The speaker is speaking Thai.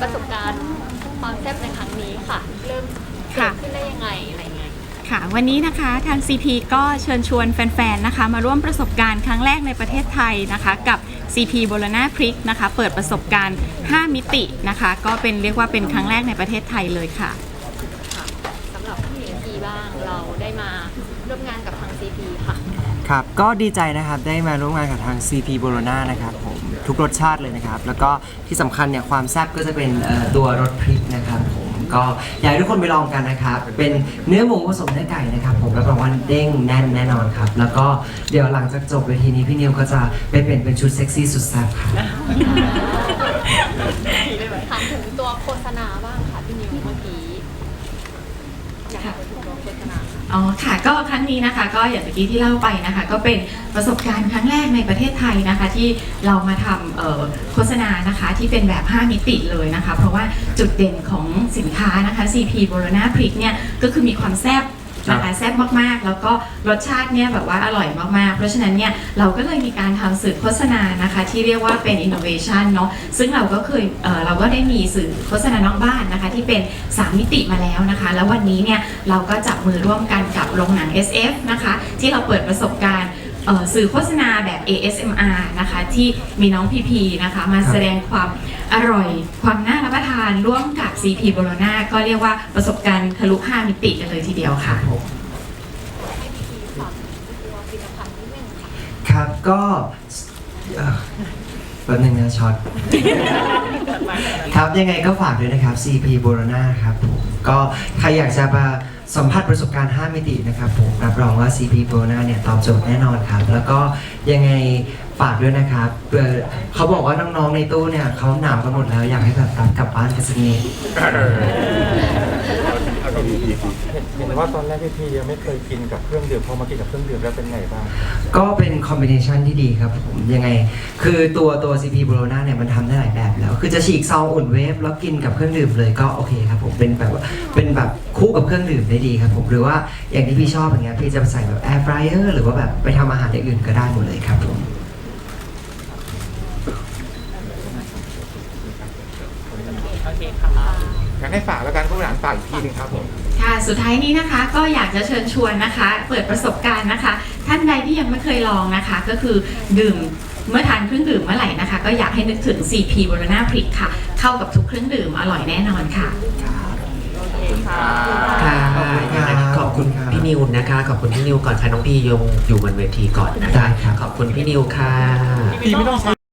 ประสบการณ์ความแซ่บในครั้งนี้ค่ะ เริ่มเกิค่ะดขึ้นได้ยังไงอะไรยังไง ค่ะ วันนี้นะคะทาง CP ก็เชิญชวนแฟนๆนะคะ มาร่วมประสบการณ์ครั้งแรกในประเทศไทยนะคะ กับ CP b o l o n a p r i k นะคะ เปิดประสบการณ์ 5 มิตินะคะ ก็เป็นเรียกว่าเป็นครั้งแรกในประเทศไทยเลยค่ะ ค่ะสำหรับพี่หมิงพีบ้างเราได้มาร่วมงานกับทาง CP ค่ะ ครับ ก็ดีใจนะครับ ได้มาร่วมงานกับทาง CP b o l o n a นะครับผม ทุกรสชาติเลยนะครับ แล้วก็ที่สำคัญเนี่ยความแซ่บก็จะเป็นเอ่อตัวรสพริกนะครับผมก็อยากให้ทุกคนไปลองกันนะครับ เป็นเนื้อหมูผสมเนื้อไก่นะครับผมรับรองว่าเด้งแน่นแน่นอนครับ แล้วก็เดี๋ยวหลังจากจบเวทีนี้พี่นิวก็จะไปเปลี่ยนเป็นชุดเซ็กซี่สุดแซ่บครับ ถามถึงตัวโฆษณาบ้างค่ะพี่นิวเมื่อกี้อยากให้ อ๋อค่ะก็ครั้งนี้นะคะก็อย่างเมื่อกี้ที่เล่าไปนะคะ ก็เป็นประสบการณ์ครั้งแรกในประเทศไทยนะคะ ที่เรามาทำโฆษณานะคะที่เป็นแบบ 5 มิติเลยนะคะ เพราะว่าจุดเด่นของสินค้านะคะ CP b o l o n a p r i กเนี่ยก็คือมีความแซ่บ นะคะแซ่บมากๆ แล้วก็รสชาติเนี่ยแบบว่าอร่อยมากๆ เพราะฉะนั้นเนี่ยเราก็เลยมีการทำสื่อโฆษณานะคะ ที่เรียกว่าเป็น innovation เนาะซึ่งเราก็เคยเอ่อเราก็ได้มีสื่อโฆษณานอกบ้านนะคะ ที่เป็น 3 มิติมาแล้วนะคะ แล้ววันนี้เนี่ยเราก็จับมือร่วมกันกับโรงหนัง SF นะคะ ที่เราเปิดประสบการณ์ สื่อโฆษณาแบบ ASMR นะคะที่มีน้องพีพีนะคะมาแสดงความอร่อย ความน่ารับประทานร่วมกับ CP b o l o n a ก็เรียกว่าประสบการณ์ทะลุ 5 มิติกันเลยทีเดียวค่ะให้พี่พีฝากตัวผลิตภัณฑ์นิดนึงค่ะครับก็เอ่อแป๊บนึงนะช็อต ครับยังไงก็ฝากด้วยนะครับ CP b o r o n a ครับผมก็ใครอยากจะมา สัมผัสประสบการณ์ 5 มิตินะครับผมรับรองว่า CP b o r o n a เนี่ยตอบโจทย์แน่นอนครับ แล้วก็ยังไงฝากด้วยนะครับเอ่อเขาบอกว่าน้องๆในตู้เนี่ยเขาหนาวกันหมดแล้วอยากให้แบบรับกลับบ้านกันสักนิด เห็นว่าตอนแรกพี่พียังไม่เคยกินกับเครื่องดื่มพอมากินกับเครื่องดื่มแล้วเป็นไงบ้าง ก็เป็นคอมบิเนชันที่ดีครับผมยังไง คือตัวตัว CP b r o n a เนี่ยมันทำได้หลายแบบแล้ว คือจะฉีกซองอุ่นเวฟแล้วกินกับเครื่องดื่มเลยก็โอเคครับผมเป็นแบบว่าเป็นแบบคู่กับเครื่องดื่มได้ดีครับผมหรือว่าอย่างที่พี่ชอบอย่างเงี้ยพี่จะไปใส่แบบแอร์ฟรายเออร์หรือว่าแบบไปทำอาหารอย่างอื่นก็ได้หมดเลยครับผมอยากให้ฝากแล้วกันผู้บริหารฝากอีกทีหนึงครับผม ค่ะสุดท้ายนี้นะคะก็อยากจะเชิญชวนนะคะ เปิดประสบการณ์นะคะ ท่านใดที่ยังไม่เคยลองนะคะ ก็คือดื่มเมื่อทานเครื่องดื่มเมื่อไหร่นะคะ ก็อยากให้นึกถึง CP b o l o n a p r i k ค่ะ เข้ากับทุกเครื่องดื่มอร่อยแน่นอนค่ะ ค่ะขอบคุณครับขอบคุณครับพี่นิวนะคะ ขอบคุณพี่นิวก่อนค่ะน้องพี่ยงอยู่บนเวทีก่อนนะได้คะครับขอบคุณพี่นิวค่ะ พี่ไม่ต้องใช้